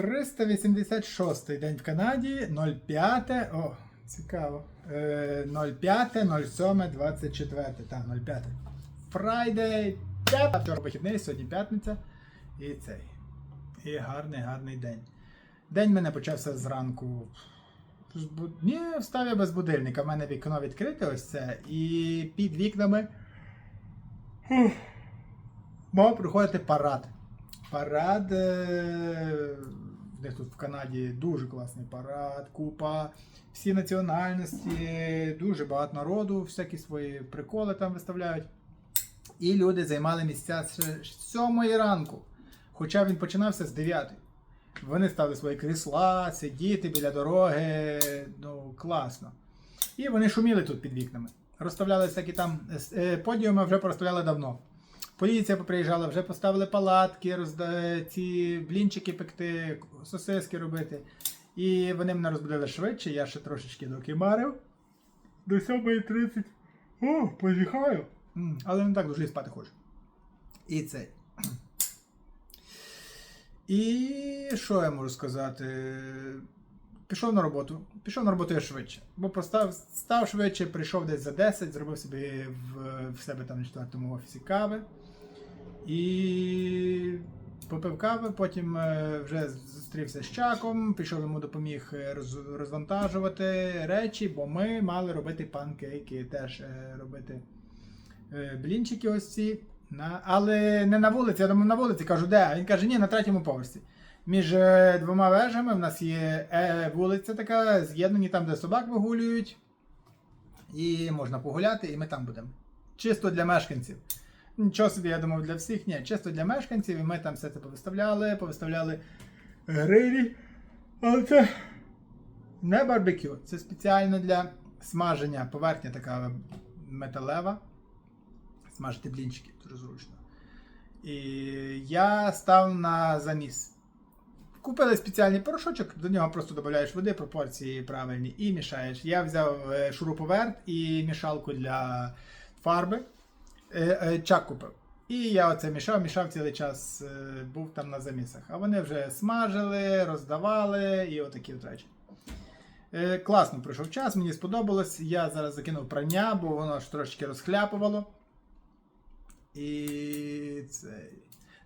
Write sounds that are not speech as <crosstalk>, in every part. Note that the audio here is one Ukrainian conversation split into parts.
386 день в Канаді, 05. О, цікаво. Е, 05, 07, 24. Так, 05. Friday. П'ята. Вчора вихідний, сьогодні п'ятниця. І цей. І гарний, гарний день. День мене почався зранку. Ні, встав я без будильника. У мене вікно відкрите ось це. І під вікнами. Мав приходити парад. Парад. Них тут в Канаді дуже класний парад, купа, всі національності, дуже багато народу, всякі свої приколи там виставляють. І люди займали місця з 7 ранку. Хоча він починався з 9. Вони ставили свої крісла, сидіти біля дороги. Ну, класно. І вони шуміли тут під вікнами. Розставляли всякі там е, подіуми вже проставляли давно. Поліція приїжджала, вже поставили палатки, розда... ці блінчики пекти, сосиски робити. І вони мене розбудили швидше, я ще трошечки докимарив. До 7.30. О, позіхаю. Але не так дуже і спати хочу. І цей. І що я можу сказати? Пішов на роботу. Пішов на роботу я швидше. Бо постав, став швидше, прийшов десь за 10, зробив собі в, в себе там на четвертому офісі кави. І попив кави, потім е, вже зустрівся з Чаком, пішов йому допоміг е, роз- розвантажувати речі, бо ми мали робити панкейки, теж е, робити блінчики ось ці. На, але не на вулиці, я думаю, на вулиці кажу, де? Він каже, ні, на третьому поверсі. Між двома вежами в нас є вулиця така, з'єднані там, де собак вигулюють. І можна погуляти, і ми там будемо. Чисто для мешканців. Нічого собі, я думав, для всіх, ні, чисто для мешканців, і ми там все це повиставляли, повиставляли грилі. Але це не барбекю, це спеціально для смаження. Поверхня така металева. Смажити блінчики, дуже зручно. І я став на заміс. Купили спеціальний порошочок, до нього просто додаєш води, пропорції правильні і мішаєш. Я взяв е, шуруповерт і мішалку для фарби. Е, е, Чак купив. І я оце мішав, мішав цілий час, е, був там на замісах. А вони вже смажили, роздавали і отакі от речі. Класно пройшов час, мені сподобалось. Я зараз закинув прання, бо воно ж трошечки розхляпувало. І цей.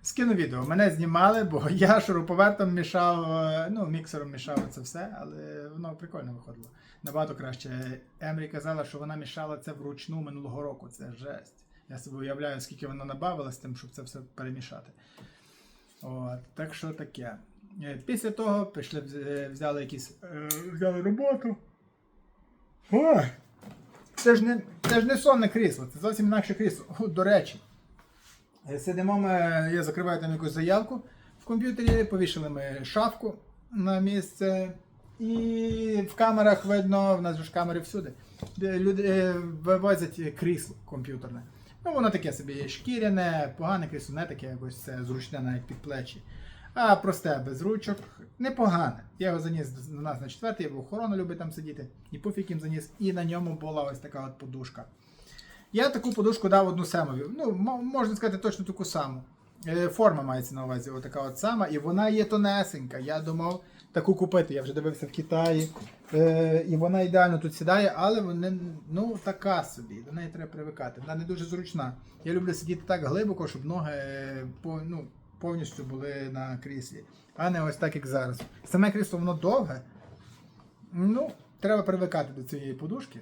Скину відео. Мене знімали, бо <laughs> я шуруповертом мішав, ну, міксером мішав це все, але воно прикольно виходило. Набагато краще. Емрі казала, що вона мішала це вручну минулого року. Це жесть. Я собі уявляю, скільки вона набавила з тим, щоб це все перемішати. От, так що таке. Е, Після того пішли, е, взяли якісь. е, Взяли роботу. Ой! Це ж не, це ж не сонне крісло, це зовсім інакше крісло. О, до речі. Сидимо ми, я закриваю там якусь заявку в комп'ютері, повішали ми шафку на місце. І в камерах видно, в нас ж камери всюди, люди вивозять крісло комп'ютерне. Ну, воно таке собі шкіряне, погане крісло, не таке якось це зручне навіть під плечі. А просте без ручок, непогане. Я його заніс до нас на четвертий, бо охорона любить там сидіти, і пофіг їм заніс, і на ньому була ось така от подушка. Я таку подушку дав одну семові. Ну, можна сказати, точно таку саму. Е, Форма мається на увазі, отака от сама, і вона є тонесенька. Я думав таку купити. Я вже дивився в Китаї. Е, і вона ідеально тут сідає, але вона ну, така собі. До неї треба привикати. Вона не дуже зручна. Я люблю сидіти так глибоко, щоб ноги е, по, ну, повністю були на кріслі. А не ось так, як зараз. Саме крісло воно довге. Ну, треба привикати до цієї подушки.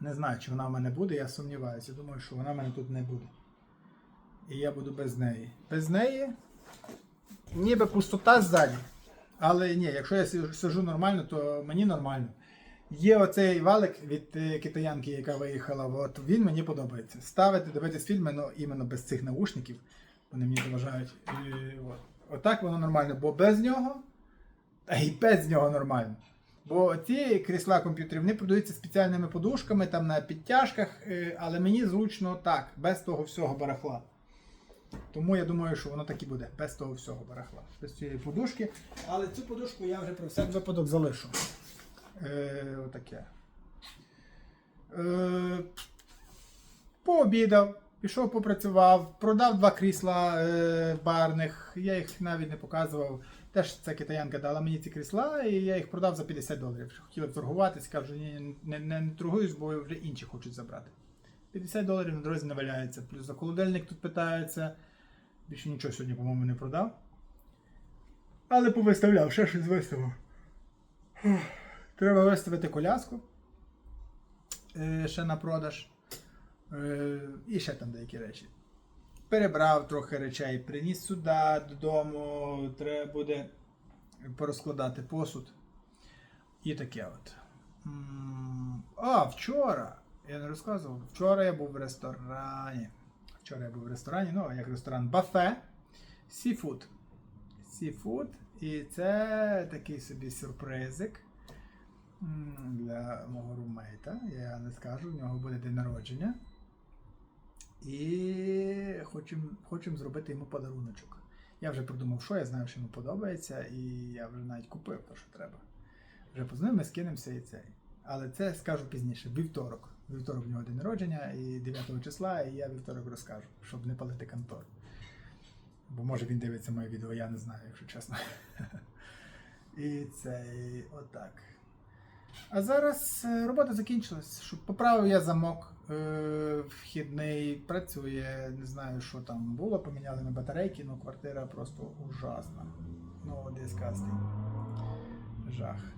Не знаю, чи вона в мене буде, я сумніваюся. Думаю, що вона в мене тут не буде. І я буду без неї. Без неї ніби пустота ззаді. Але ні, якщо я сижу- нормально, то мені нормально. Є оцей валик від е, китаянки, яка виїхала, от він мені подобається. Ставити, дивитись фільми, ну іменно без цих наушників. Вони мені заважають. От. Отак воно нормально, бо без нього, та й без нього нормально. Бо ці крісла комп'ютерів вони продаються спеціальними подушками там на підтяжках, е, але мені зручно так, без того всього барахла. Тому я думаю, що воно так і буде, без того всього барахла, без цієї подушки. Але цю подушку я вже про всяк випадок залишу. Е, отаке. Е, пообідав, Пішов, попрацював, продав два крісла е, барних. Я їх навіть не показував. Теж ця китаянка дала мені ці крісла, і я їх продав за 50 доларів. Хотіли б торгуватись, кажу, ні, не, не, не торгуюсь, бо вже інші хочуть забрати. 50 доларів на дорозі не валяється. Плюс за тут питаються. Більше нічого сьогодні, по-моєму, не продав. Але повиставляв, ще щось виставив. Треба виставити коляску е, ще на продаж. Е, і ще там деякі речі. Перебрав трохи речей, приніс сюди додому, треба буде порозкладати посуд. І таке от. А, вчора. Я не розказував. Вчора я був в ресторані. Вчора я був в ресторані, ну, як ресторан Бафе. Сіфуд. Сіфуд. І це такий собі сюрпризик для мого румейта. Я не скажу, в нього буде день народження. І хочемо хочем зробити йому подаруночок. Я вже придумав, що я знаю, що йому подобається, і я вже навіть купив те, що треба. Вже познайомі, ми скинемося і цей. Але це скажу пізніше, вівторок. Вівторок в нього день народження і 9 числа, і я вівторок розкажу, щоб не палити контор. Бо може він дивиться моє відео, я не знаю, якщо чесно. <laughs> І це отак. А зараз е, робота закінчилась. Щоб поправив я замок е, вхідний, працює, не знаю, що там було, поміняли ми батарейки, ну квартира просто ужасна. Ну, disgusting. Жах.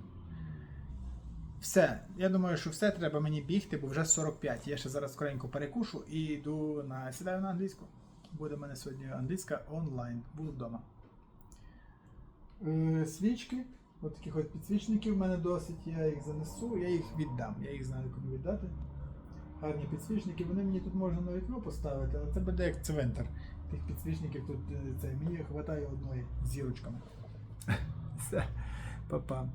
Все, я думаю, що все треба мені бігти, бо вже 45. Я ще зараз скоренько перекушу і йду на сідаю на англійську. Буде в мене сьогодні англійська онлайн. Буду вдома. Е, свічки. От таких от підсвічників в мене досить, я їх занесу, я їх віддам. Я їх знаю, кому віддати. Гарні підсвічники, вони мені тут можна на вікно поставити, але це буде як цвинтар. Тих підсвічників тут е, це, мені вистачає одної з зірочками. <laughs> Все, па-па.